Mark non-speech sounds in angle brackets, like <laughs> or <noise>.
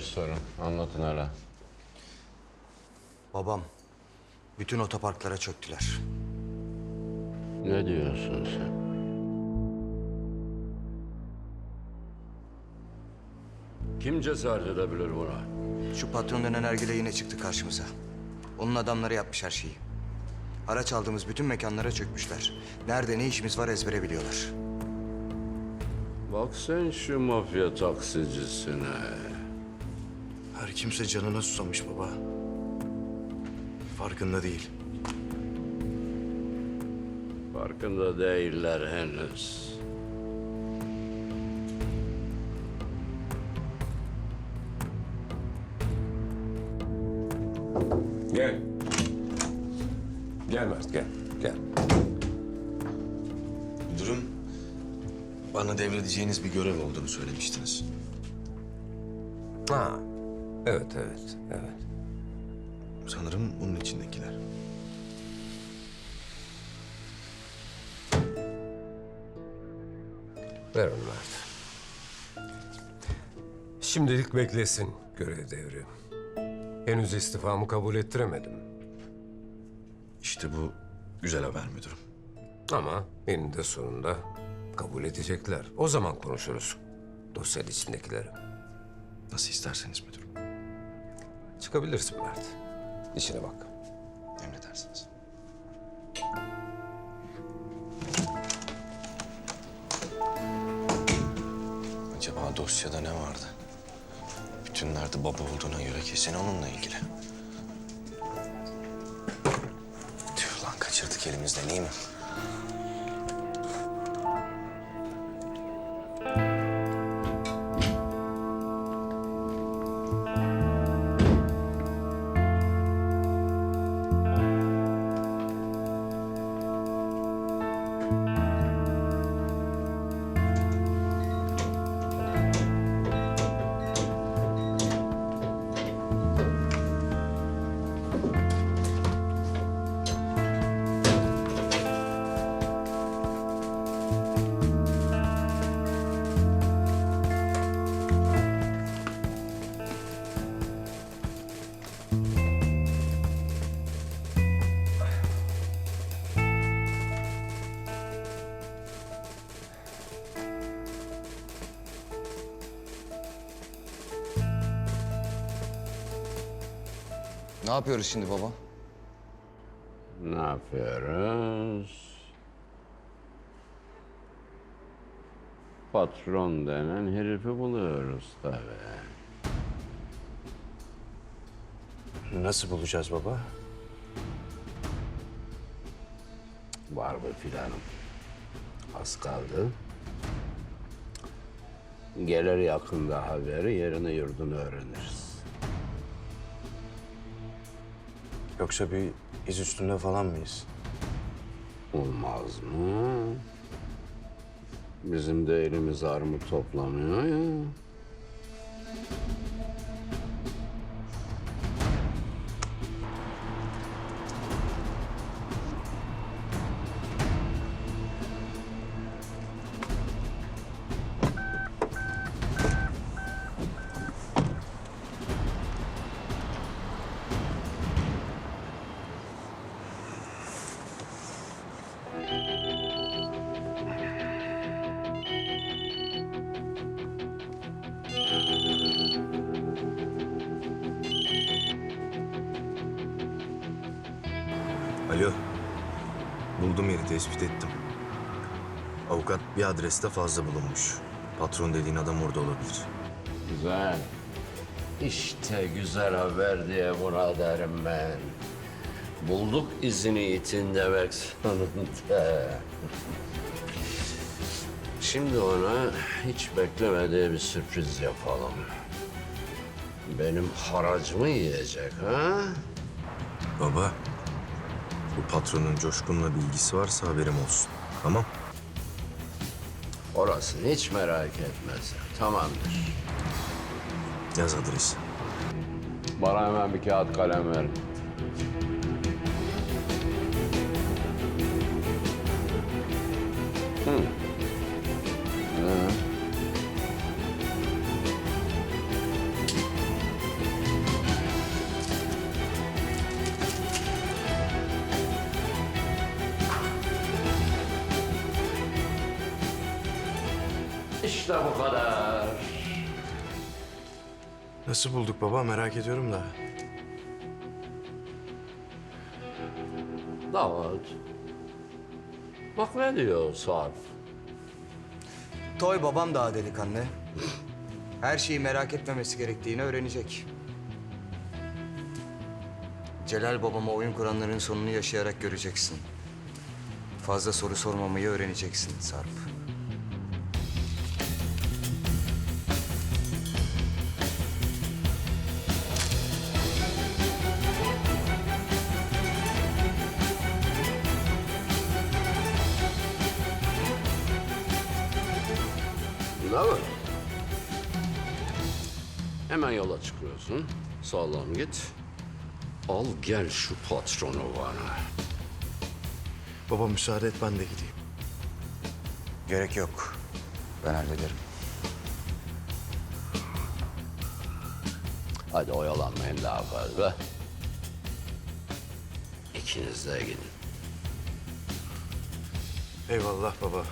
neymiş sorun? Anlatın hele. Babam bütün otoparklara çöktüler. Ne diyorsun sen? Kim cesaret edebilir buna? Şu patron denen Ergile yine çıktı karşımıza. Onun adamları yapmış her şeyi. Araç aldığımız bütün mekanlara çökmüşler. Nerede ne işimiz var ezbere biliyorlar. Bak sen şu mafya taksicisine. Her kimse canına susamış baba. Farkında değil. Farkında değiller henüz. Gel. Gel Mert gel. Gel. Müdürüm, bana devredeceğiniz bir görev olduğunu söylemiştiniz. Ha. Evet evet evet. Sanırım bunun içindekiler. Ver onu Mert. Şimdilik beklesin görev devri. Henüz istifamı kabul ettiremedim. İşte bu güzel haber müdürüm. Ama eninde sonunda kabul edecekler. O zaman konuşuruz dosyanın içindekileri. Nasıl isterseniz müdürüm. Çıkabilirsin Mert. İşine bak. Emredersiniz. Acaba dosyada ne vardı? Bütün nerede baba olduğuna göre kesin onunla ilgili. Tüh lan kaçırdık elimizden iyi mi? Ne yapıyoruz şimdi baba? Ne yapıyoruz? Patron denen herifi buluyoruz tabii. Nasıl bulacağız baba? Var bir planım. Az kaldı. Gelir yakında haberi yerini yurdunu öğreniriz. Yoksa bir iz üstünde falan mıyız? Olmaz mı? Bizim de elimiz armut toplanıyor ya. Alo. Buldum yeri tespit ettim. Avukat bir adreste fazla bulunmuş. Patron dediğin adam orada olabilir. Güzel. İşte güzel haber diye buna derim ben. Bulduk izini itin demek sonunda. <laughs> Şimdi ona hiç beklemediği bir sürpriz yapalım. Benim haracımı yiyecek ha? Baba, bu patronun Coşkun'la bir ilgisi varsa haberim olsun. Tamam. Orasını hiç merak etme sen. Tamamdır. Yaz adresi. Bana hemen bir kağıt kalem ver. İşte bu kadar. Nasıl bulduk baba merak ediyorum da. Davut, Bak ne diyor Sarp. Toy babam daha delikanlı. Her şeyi merak etmemesi gerektiğini öğrenecek. Celal babama oyun kuranların sonunu yaşayarak göreceksin. Fazla soru sormamayı öğreneceksin Sarp. Davut. Hemen yola çıkıyorsun. Sağlam git. Al gel şu patronu bana. Baba müsaade et ben de gideyim. Gerek yok. Ben hallederim. Hadi oyalanmayın daha fazla. İkiniz de gidin. Eyvallah baba.